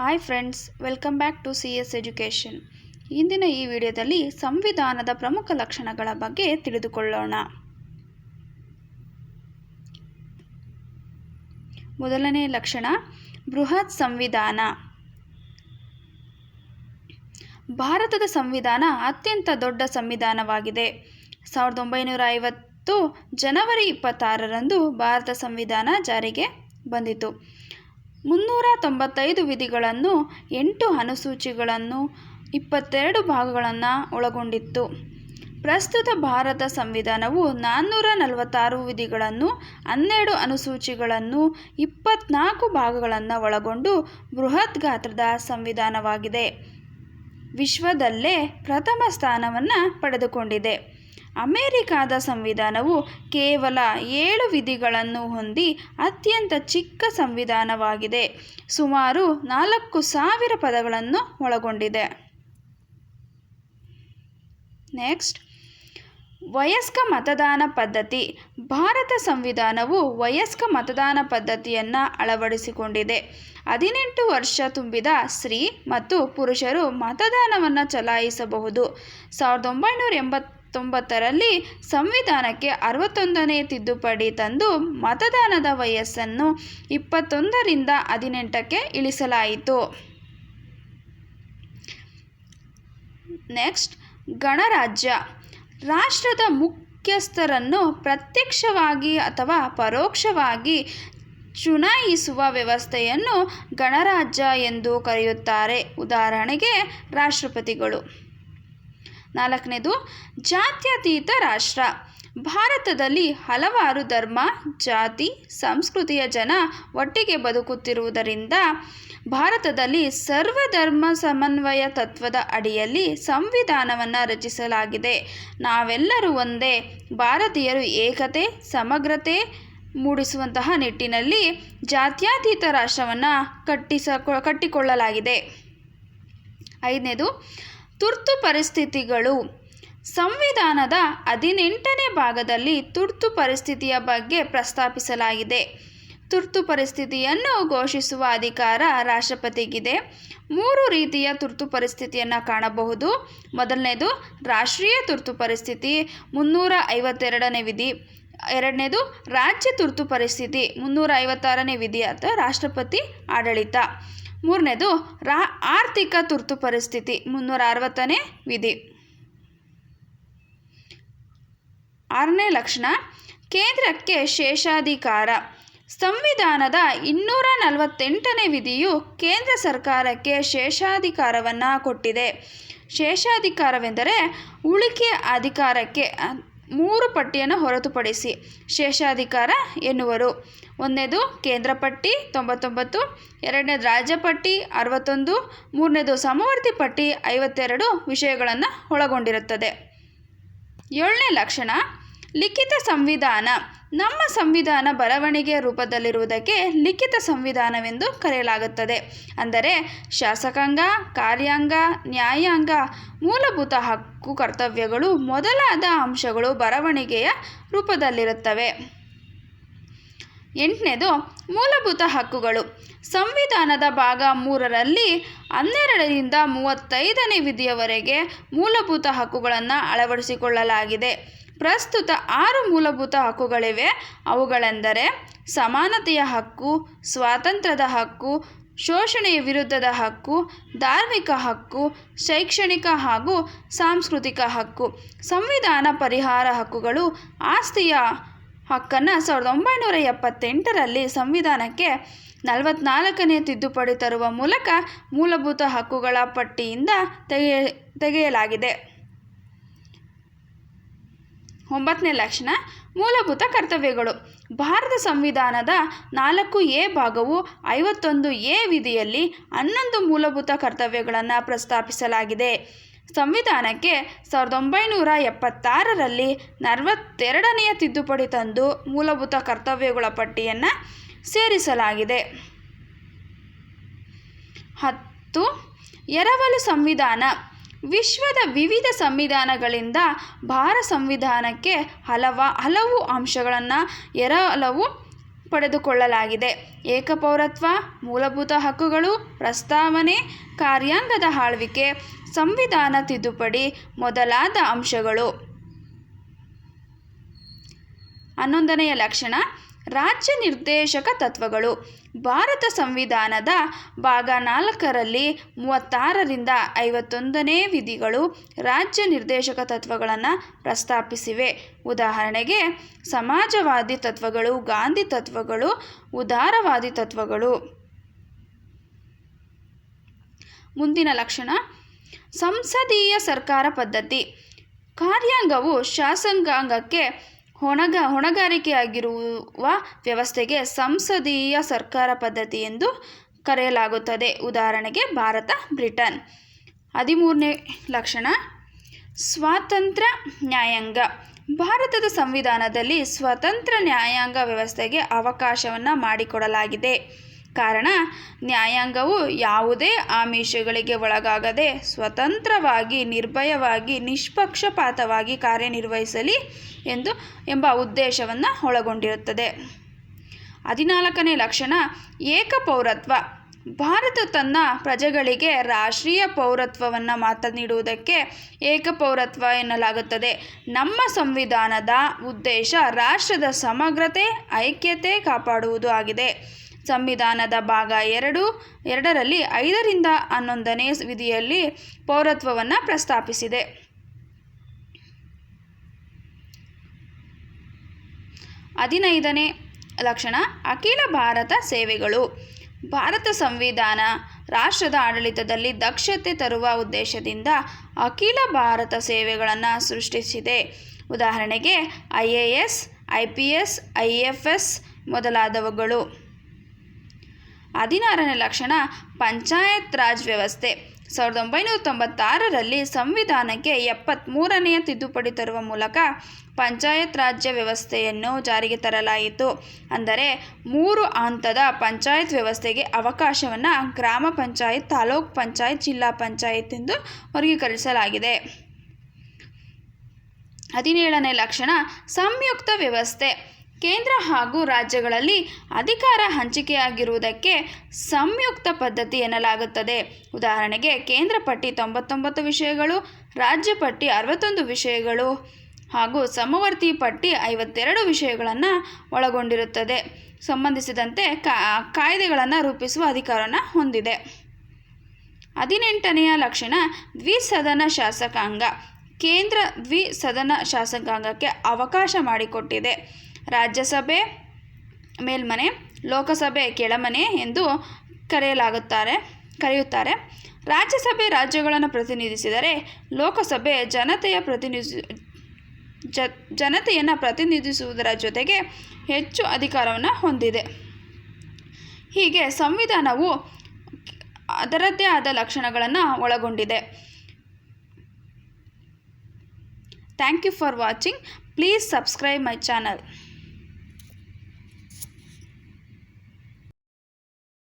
Hi friends welcome back to C S education ಇಂದಿನ ಈ ವಿಡಿಯೋದಲ್ಲಿ ಸಂವಿಧಾನದ ಪ್ರಮುಖ ಲಕ್ಷಣಗಳ ಬಗ್ಗೆ ತಿಳಿದುಕೊಳ್ಳೋಣ. ಮೊದಲನೇ ಲಕ್ಷಣ, ಬೃಹತ್ ಸಂವಿಧಾನ. ಭಾರತದ ಸಂವಿಧಾನ ಅತ್ಯಂತ ದೊಡ್ಡ ಸಂವಿಧಾನವಾಗಿದೆ. ಸಾವಿರದ ಒಂಬೈನೂರ ಐವತ್ತು ಜನವರಿ ಇಪ್ಪತ್ತಾರರಂದು ಭಾರತ ಸಂವಿಧಾನ ಜಾರಿಗೆ ಬಂದಿತು. ಮುನ್ನೂರ ತೊಂಬತ್ತೈದು ವಿಧಿಗಳನ್ನು, ಎಂಟು ಅನುಸೂಚಿಗಳನ್ನು, ಇಪ್ಪತ್ತೆರಡು ಭಾಗಗಳನ್ನು ಒಳಗೊಂಡಿತ್ತು. ಪ್ರಸ್ತುತ ಭಾರತ ಸಂವಿಧಾನವು ನಾನ್ನೂರ ನಲವತ್ತಾರು ವಿಧಿಗಳನ್ನು, ಹನ್ನೆರಡು ಅನುಸೂಚಿಗಳನ್ನು, ಇಪ್ಪತ್ನಾಲ್ಕು ಭಾಗಗಳನ್ನು ಒಳಗೊಂಡು ಬೃಹತ್ ಗಾತ್ರದ ಸಂವಿಧಾನವಾಗಿದೆ. ವಿಶ್ವದಲ್ಲೇ ಪ್ರಥಮ ಸ್ಥಾನವನ್ನು ಪಡೆದುಕೊಂಡಿದೆ. ಅಮೆರಿಕಾದ ಸಂವಿಧಾನವು ಕೇವಲ ಏಳು ವಿಧಿಗಳನ್ನು ಹೊಂದಿ ಅತ್ಯಂತ ಚಿಕ್ಕ ಸಂವಿಧಾನವಾಗಿದೆ. ಸುಮಾರು ನಾಲ್ಕು ಸಾವಿರ ಪದಗಳನ್ನು ಒಳಗೊಂಡಿದೆ. ನೆಕ್ಸ್ಟ್, ವಯಸ್ಕ ಮತದಾನ ಪದ್ಧತಿ. ಭಾರತ ಸಂವಿಧಾನವು ವಯಸ್ಕ ಮತದಾನ ಪದ್ಧತಿಯನ್ನು ಅಳವಡಿಸಿಕೊಂಡಿದೆ. ಹದಿನೆಂಟು ವರ್ಷ ತುಂಬಿದ ಸ್ತ್ರೀ ಮತ್ತು ಪುರುಷರು ಮತದಾನವನ್ನು ಚಲಾಯಿಸಬಹುದು. ಸಾವಿರದ ಒಂಬೈನೂರ ಎಂಬತ್ತೊಂಬತ್ತರಲ್ಲಿ ಸಂವಿಧಾನಕ್ಕೆ ಅರವತ್ತೊಂದನೇ ತಿದ್ದುಪಡಿ ತಂದು ಮತದಾನದ ವಯಸ್ಸನ್ನು ಇಪ್ಪತ್ತೊಂದರಿಂದ ಹದಿನೆಂಟಕ್ಕೆ ಇಳಿಸಲಾಯಿತು. ನೆಕ್ಸ್ಟ್, ಗಣರಾಜ್ಯ. ರಾಷ್ಟ್ರದ ಮುಖ್ಯಸ್ಥರನ್ನು ಪ್ರತ್ಯಕ್ಷವಾಗಿ ಅಥವಾ ಪರೋಕ್ಷವಾಗಿ ಚುನಾಯಿಸುವ ವ್ಯವಸ್ಥೆಯನ್ನು ಗಣರಾಜ್ಯ ಎಂದು ಕರೆಯುತ್ತಾರೆ. ಉದಾಹರಣೆಗೆ, ರಾಷ್ಟ್ರಪತಿಗಳು. ನಾಲ್ಕನೇದು, ಜಾತ್ಯತೀತ ರಾಷ್ಟ್ರ. ಭಾರತದಲ್ಲಿ ಹಲವಾರು ಧರ್ಮ, ಜಾತಿ, ಸಂಸ್ಕೃತಿಯ ಜನ ಒಟ್ಟಿಗೆ ಬದುಕುತ್ತಿರುವುದರಿಂದ ಭಾರತದಲ್ಲಿ ಸರ್ವಧರ್ಮ ಸಮನ್ವಯ ತತ್ವದ ಅಡಿಯಲ್ಲಿ ಸಂವಿಧಾನವನ್ನು ರಚಿಸಲಾಗಿದೆ. ನಾವೆಲ್ಲರೂ ಒಂದೇ, ಭಾರತೀಯರು ಏಕತೆ, ಸಮಗ್ರತೆ ಮೂಡಿಸುವಂತಹ ನಿಟ್ಟಿನಲ್ಲಿ ಜಾತ್ಯತೀತ ರಾಷ್ಟ್ರವನ್ನು ಕಟ್ಟಿಸ, ಕಟ್ಟಿಕೊಳ್ಳಲಾಗಿದೆ. ಐದನೇದು ತುರ್ತು ಪರಿಸ್ಥಿತಿಗಳು. ಸಂವಿಧಾನದ ಹದಿನೆಂಟನೇ ಭಾಗದಲ್ಲಿ ತುರ್ತು ಪರಿಸ್ಥಿತಿಯ ಬಗ್ಗೆ ಪ್ರಸ್ತಾಪಿಸಲಾಗಿದೆ. ತುರ್ತು ಪರಿಸ್ಥಿತಿಯನ್ನು ಘೋಷಿಸುವ ಅಧಿಕಾರ ರಾಷ್ಟ್ರಪತಿಗಿದೆ. ಮೂರು ರೀತಿಯ ತುರ್ತು ಪರಿಸ್ಥಿತಿಯನ್ನು ಕಾಣಬಹುದು. ಮೊದಲನೇದು, ರಾಷ್ಟ್ರೀಯ ತುರ್ತು ಪರಿಸ್ಥಿತಿ, ಮುನ್ನೂರ ಐವತ್ತೆರಡನೇ ವಿಧಿ. ಎರಡನೇದು, ರಾಜ್ಯ ತುರ್ತು ಪರಿಸ್ಥಿತಿ, ಮುನ್ನೂರ ಐವತ್ತಾರನೇ ವಿಧಿ, ಅಥವಾ ರಾಷ್ಟ್ರಪತಿ ಆಡಳಿತ. ಮೂರನೇದು, ರಾ, ಆರ್ಥಿಕ ತುರ್ತು ಪರಿಸ್ಥಿತಿ, ಮುನ್ನೂರ ಅರವತ್ತನೇ ವಿಧಿ. ಆರನೇ ಲಕ್ಷಣ, ಕೇಂದ್ರಕ್ಕೆ ಶೇಷಾಧಿಕಾರ. ಸಂವಿಧಾನದ ಇನ್ನೂರ ನಲವತ್ತೆಂಟನೇ ವಿಧಿಯು ಕೇಂದ್ರ ಸರ್ಕಾರಕ್ಕೆ ಶೇಷಾಧಿಕಾರವನ್ನು ಕೊಟ್ಟಿದೆ. ಶೇಷಾಧಿಕಾರವೆಂದರೆ, ಉಳಿಕೆ ಅಧಿಕಾರಕ್ಕೆ ಮೂರು ಪಟ್ಟಿಯನ್ನು ಹೊರತುಪಡಿಸಿ ಶೇಷಾಧಿಕಾರ ಎನ್ನುವರು. ಒಂದನೇದು ಕೇಂದ್ರ ಪಟ್ಟಿ, ತೊಂಬತ್ತೊಂಬತ್ತು. ಎರಡನೇದು ರಾಜ್ಯ ಪಟ್ಟಿ, ಅರವತ್ತೊಂದು. ಮೂರನೇದು ಸಮವರ್ತಿ ಪಟ್ಟಿ, ಐವತ್ತೆರಡು ವಿಷಯಗಳನ್ನು ಒಳಗೊಂಡಿರುತ್ತದೆ. ಏಳನೇ ಲಕ್ಷಣ, ಲಿಖಿತ ಸಂವಿಧಾನ. ನಮ್ಮ ಸಂವಿಧಾನ ಬರವಣಿಗೆಯ ರೂಪದಲ್ಲಿರುವುದಕ್ಕೆ ಲಿಖಿತ ಸಂವಿಧಾನವೆಂದು ಕರೆಯಲಾಗುತ್ತದೆ. ಅಂದರೆ ಶಾಸಕಾಂಗ, ಕಾರ್ಯಾಂಗ, ನ್ಯಾಯಾಂಗ, ಮೂಲಭೂತ ಹಕ್ಕು ಕರ್ತವ್ಯಗಳು ಮೊದಲಾದ ಅಂಶಗಳು ಬರವಣಿಗೆಯ ರೂಪದಲ್ಲಿರುತ್ತವೆ. ಎಂಟನೇದು ಮೂಲಭೂತ ಹಕ್ಕುಗಳು. ಸಂವಿಧಾನದ ಭಾಗ ಮೂರರಲ್ಲಿ ಹನ್ನೆರಡರಿಂದ ಮೂವತ್ತೈದನೇ ವಿಧಿಯವರೆಗೆ ಮೂಲಭೂತ ಹಕ್ಕುಗಳನ್ನು ಅಳವಡಿಸಿಕೊಳ್ಳಲಾಗಿದೆ. ಪ್ರಸ್ತುತ ಆರು ಮೂಲಭೂತ ಹಕ್ಕುಗಳಿವೆ. ಅವುಗಳೆಂದರೆ ಸಮಾನತೆಯ ಹಕ್ಕು, ಸ್ವಾತಂತ್ರ್ಯದ ಹಕ್ಕು, ಶೋಷಣೆಯ ವಿರುದ್ಧದ ಹಕ್ಕು, ಧಾರ್ಮಿಕ ಹಕ್ಕು, ಶೈಕ್ಷಣಿಕ ಹಾಗೂ ಸಾಂಸ್ಕೃತಿಕ ಹಕ್ಕು. ಸಂವಿಧಾನ ಪರಿಹಾರ ಹಕ್ಕುಗಳು ಆಸ್ತಿಯ ಹಕ್ಕನ್ನು ಸಾವಿರದ ಒಂಬೈನೂರ ಎಪ್ಪತ್ತೆಂಟರಲ್ಲಿ ಸಂವಿಧಾನಕ್ಕೆ ನಲವತ್ನಾಲ್ಕನೇ ತಿದ್ದುಪಡಿ ತರುವ ಮೂಲಕ ಮೂಲಭೂತ ಹಕ್ಕುಗಳ ಪಟ್ಟಿಯಿಂದ ತೆಗೆಯ, ತೆಗೆಯಲಾಗಿದೆ. ಒಂಬತ್ತನೇ ಲಕ್ಷಣ, ಮೂಲಭೂತ ಕರ್ತವ್ಯಗಳು. ಭಾರತ ಸಂವಿಧಾನದ ನಾಲ್ಕು ಎ ಭಾಗವು ಐವತ್ತೊಂದು ಎ ವಿಧಿಯಲ್ಲಿ ಹನ್ನೊಂದು ಮೂಲಭೂತ ಕರ್ತವ್ಯಗಳನ್ನು ಪ್ರಸ್ತಾಪಿಸಲಾಗಿದೆ. ಸಂವಿಧಾನಕ್ಕೆ ಸಾವಿರದ ಒಂಬೈನೂರ ಎಪ್ಪತ್ತಾರರಲ್ಲಿ ನಲವತ್ತೆರಡನೆಯ ತಿದ್ದುಪಡಿ ತಂದು ಮೂಲಭೂತ ಕರ್ತವ್ಯಗಳ ಪಟ್ಟಿಯನ್ನು ಸೇರಿಸಲಾಗಿದೆ. ಹತ್ತು, ಎರವಲು ಸಂವಿಧಾನ. ವಿಶ್ವದ ವಿವಿಧ ಸಂವಿಧಾನಗಳಿಂದ ಭಾರ ಸಂವಿಧಾನಕ್ಕೆ ಹಲವ, ಹಲವು ಅಂಶಗಳನ್ನು ಎರವಲವು ಪಡೆದುಕೊಳ್ಳಲಾಗಿದೆ. ಏಕಪೌರತ್ವ, ಮೂಲಭೂತ ಹಕ್ಕುಗಳು, ಪ್ರಸ್ತಾವನೆ, ಕಾರ್ಯಾಂಗದ ಆಳ್ವಿಕೆ ಸಂವಿಧಾನ ತಿದ್ದುಪಡಿ ಮೊದಲಾದ ಅಂಶಗಳು. ಹನ್ನೊಂದನೆಯ ಲಕ್ಷಣ, ರಾಜ್ಯ ನಿರ್ದೇಶಕ ತತ್ವಗಳು. ಭಾರತ ಸಂವಿಧಾನದ ಭಾಗ ನಾಲ್ಕರಲ್ಲಿ ಮೂವತ್ತಾರರಿಂದ ಐವತ್ತೊಂದನೇ ವಿಧಿಗಳು ರಾಜ್ಯ ನಿರ್ದೇಶಕ ತತ್ವಗಳನ್ನು ಪ್ರಸ್ತಾಪಿಸಿವೆ. ಉದಾಹರಣೆಗೆ, ಸಮಾಜವಾದಿ ತತ್ವಗಳು, ಗಾಂಧಿ ತತ್ವಗಳು, ಉದಾರವಾದಿ ತತ್ವಗಳು. ಮುಂದಿನ ಲಕ್ಷಣ ಸಂಸದೀಯ ಸರ್ಕಾರ ಪದ್ಧತಿ. ಕಾರ್ಯಾಂಗವು ಶಾಸಕಾಂಗಕ್ಕೆ ಹೊಣಗ, ಹೊಣೆಗಾರಿಕೆಯಾಗಿರುವ ವ್ಯವಸ್ಥೆಗೆ ಸಂಸದೀಯ ಸರ್ಕಾರ ಪದ್ಧತಿ ಎಂದು ಕರೆಯಲಾಗುತ್ತದೆ. ಉದಾಹರಣೆಗೆ, ಭಾರತ, ಬ್ರಿಟನ್. ಹದಿಮೂರನೇ ಲಕ್ಷಣ, ಸ್ವಾತಂತ್ರ್ಯ ನ್ಯಾಯಾಂಗ. ಭಾರತದ ಸಂವಿಧಾನದಲ್ಲಿ ಸ್ವತಂತ್ರ ನ್ಯಾಯಾಂಗ ವ್ಯವಸ್ಥೆಗೆ ಅವಕಾಶವನ್ನು ಮಾಡಿಕೊಡಲಾಗಿದೆ. ಕಾರಣ ನ್ಯಾಯಾಂಗವು ಯಾವುದೇ ಆಮಿಷಗಳಿಗೆ ಒಳಗಾಗದೆ ಸ್ವತಂತ್ರವಾಗಿ, ನಿರ್ಭಯವಾಗಿ, ನಿಷ್ಪಕ್ಷಪಾತವಾಗಿ ಕಾರ್ಯನಿರ್ವಹಿಸಲಿ ಎಂದು ಎಂಬ ಉದ್ದೇಶವನ್ನು ಒಳಗೊಂಡಿರುತ್ತದೆ. ಹದಿನಾಲ್ಕನೇ ಲಕ್ಷಣ ಏಕಪೌರತ್ವ ಭಾರತ ತನ್ನ ಪ್ರಜೆಗಳಿಗೆ ರಾಷ್ಟ್ರೀಯ ಪೌರತ್ವವನ್ನು ಮಾತ್ರ ನೀಡುವುದಕ್ಕೆ ಏಕಪೌರತ್ವ ಎನ್ನಲಾಗುತ್ತದೆ. ನಮ್ಮ ಸಂವಿಧಾನದ ಉದ್ದೇಶ ರಾಷ್ಟ್ರದ ಸಮಗ್ರತೆ, ಐಕ್ಯತೆ ಕಾಪಾಡುವುದು ಆಗಿದೆ. ಸಂವಿಧಾನದ ಭಾಗ ಎರಡು, ಎರಡರಲ್ಲಿ ಐದರಿಂದ ಹನ್ನೊಂದನೇ ವಿಧಿಯಲ್ಲಿ ಪೌರತ್ವವನ್ನು ಪ್ರಸ್ತಾಪಿಸಿದೆ. ಹದಿನೈದನೇ ಲಕ್ಷಣ, ಅಖಿಲ ಭಾರತ ಸೇವೆಗಳು. ಭಾರತ ಸಂವಿಧಾನ ರಾಷ್ಟ್ರದ ಆಡಳಿತದಲ್ಲಿ ದಕ್ಷತೆ ತರುವ ಉದ್ದೇಶದಿಂದ ಅಖಿಲ ಭಾರತ ಸೇವೆಗಳನ್ನು ಸೃಷ್ಟಿಸಿದೆ. ಉದಾಹರಣೆಗೆ, I A S, I P S, I F S ಮೊದಲಾದವುಗಳು. ಹದಿನಾರನೇ ಲಕ್ಷಣ ಪಂಚಾಯತ್ ರಾಜ್ ವ್ಯವಸ್ಥೆ. ಸಾವಿರದ ಒಂಬೈನೂರ ತೊಂಬತ್ತಾರರಲ್ಲಿ ಸಂವಿಧಾನಕ್ಕೆ ಎಪ್ಪತ್ತ್ಮೂರನೆಯ ತಿದ್ದುಪಡಿ ತರುವ ಮೂಲಕ ಪಂಚಾಯತ್ ರಾಜ್ಯ ವ್ಯವಸ್ಥೆಯನ್ನು ಜಾರಿಗೆ ತರಲಾಯಿತು. ಅಂದರೆ ಮೂರು ಹಂತದ ಪಂಚಾಯತ್ ವ್ಯವಸ್ಥೆಗೆ ಅವಕಾಶವನ್ನು ಗ್ರಾಮ ಪಂಚಾಯತ್, ತಾಲೂಕ್ ಪಂಚಾಯತ್, ಜಿಲ್ಲಾ ಪಂಚಾಯತ್ ಎಂದು ವರ್ಗೀಕರಿಸಲಾಗಿದೆ. ಹದಿನೇಳನೇ ಲಕ್ಷಣ ಸಂಯುಕ್ತ ವ್ಯವಸ್ಥೆ. ಕೇಂದ್ರ ಹಾಗೂ ರಾಜ್ಯಗಳಲ್ಲಿ ಅಧಿಕಾರ ಹಂಚಿಕೆಯಾಗಿರುವುದಕ್ಕೆ ಸಂಯುಕ್ತ ಪದ್ಧತಿ ಎನ್ನಲಾಗುತ್ತದೆ. ಉದಾಹರಣೆಗೆ, ಕೇಂದ್ರ ಪಟ್ಟಿ ತೊಂಬತ್ತೊಂಬತ್ತು ವಿಷಯಗಳು, ರಾಜ್ಯ ಪಟ್ಟಿ ಅರವತ್ತೊಂದು ವಿಷಯಗಳು ಹಾಗೂ ಸಮವರ್ತಿ ಪಟ್ಟಿ ಐವತ್ತೆರಡು ವಿಷಯಗಳನ್ನು ಒಳಗೊಂಡಿರುತ್ತದೆ. ಸಂಬಂಧಿಸಿದಂತೆ ಕಾಯ್ದೆಗಳನ್ನು ರೂಪಿಸುವ ಅಧಿಕಾರವನ್ನು ಹೊಂದಿದೆ. ಹದಿನೆಂಟನೆಯ ಲಕ್ಷಣ, ದ್ವಿಸದನ ಶಾಸಕಾಂಗ. ಕೇಂದ್ರ ದ್ವಿಸದನ ಶಾಸಕಾಂಗಕ್ಕೆ ಅವಕಾಶ ಮಾಡಿಕೊಟ್ಟಿದೆ. ರಾಜ್ಯಸಭೆ ಮೇಲ್ಮನೆ, ಲೋಕಸಭೆ ಕೆಳಮನೆ ಎಂದು ಕರೆಯಲಾಗುತ್ತಾರೆ, ಕರೆಯುತ್ತಾರೆ. ರಾಜ್ಯಸಭೆ ರಾಜ್ಯಗಳನ್ನು ಪ್ರತಿನಿಧಿಸಿದರೆ ಲೋಕಸಭೆ ಜನತೆಯ ಪ್ರತಿನಿಧಿ, ಜ, ಜನತೆಯನ್ನು ಪ್ರತಿನಿಧಿಸುವುದರ ಜೊತೆಗೆ ಹೆಚ್ಚು ಅಧಿಕಾರವನ್ನು ಹೊಂದಿದೆ. ಹೀಗೆ ಸಂವಿಧಾನವು ಅದರದ್ದೇ ಆದ ಲಕ್ಷಣಗಳನ್ನು ಒಳಗೊಂಡಿದೆ. Thank you for watching. Please subscribe my channel.